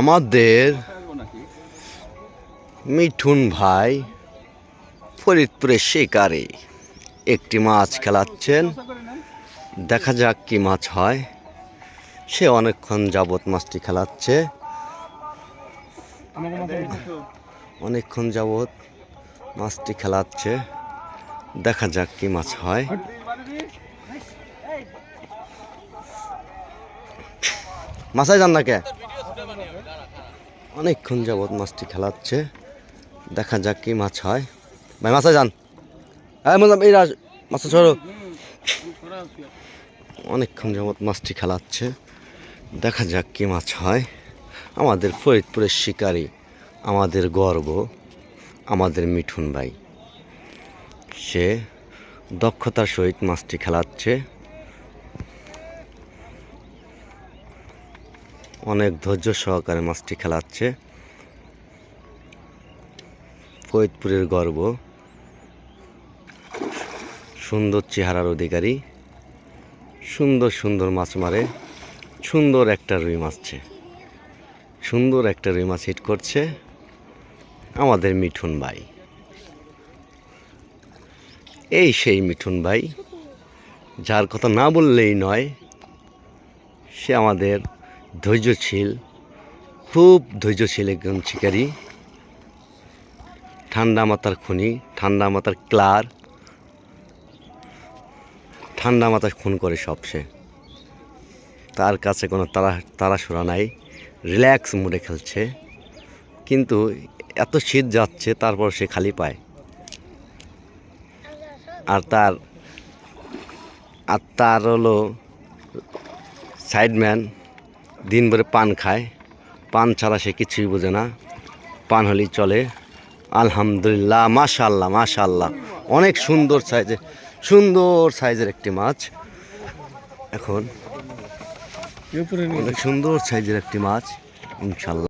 আমাদের মিঠুন ভাই ফরিদপুরের শিকারে একটি মাছ খেলাচ্ছেন। দেখা যাক কি মাছ হয়। সে অনেকক্ষণ যাবৎ মাছটি খেলাচ্ছে। অনেকক্ষণ যাবৎ মাছটি খেলাচ্ছে। দেখা যাক কি মাছ হয়। মাছাই যান না কে? অনেকক্ষণ যাবৎ মাছটি খেলাচ্ছে। দেখা যাক কি মাছ হয়। ভাই মাছাই যান। এই রাজ মাছটা ছড়ো অনেকক্ষণ যাবৎ মাছটি খেলাচ্ছে। দেখা যাক কি মাছ হয়। আমাদের ফরিদপুরের শিকারি, আমাদের গর্ব, আমাদের মিঠুন ভাই। সে দক্ষতার সহিত মাছটি খেলাচ্ছে। অনেক ধৈর্য সহকারে মাছটি খেলাচ্ছে। ফরিদপুরের গর্ব। সুন্দর চেহারার অধিকারী। সুন্দর সুন্দর মাছ মারে। সুন্দর একটা রুই মাছছে। সুন্দর একটা রুই মাছ হিট করছে আমাদের মিঠুন ভাই। এই সেই মিঠুন ভাই, যার কথা না বললেই নয়, সে আমাদের ধৈর্যশীল, খুব ধৈর্যশীল একজন শিকারী। ঠান্ডা মাথার খুনি, ঠান্ডা মাথার ক্লার। ঠান্ডা মাথায় খুন করে সব সে। তার কাছে কোনো তারা তাড়াশুড়া নাই, রিল্যাক্স মুডে খেলছে। কিন্তু এত শীত যাচ্ছে, তারপর সে খালি পায়। আর তার আর তার হলো সাইডম্যান দিন ভরে পান খায়। পান ছাড়া সে কিছুই বোঝে না। পান হলেই চলে। আলহামদুলিল্লাহ মাশাল্লাহ মাশাল্লাহ অনেক সুন্দর সাইজে সুন্দর সাইজের একটি মাছ। এখন অনেক সুন্দর সাইজের একটি মাছ। ইনশাল্লাহ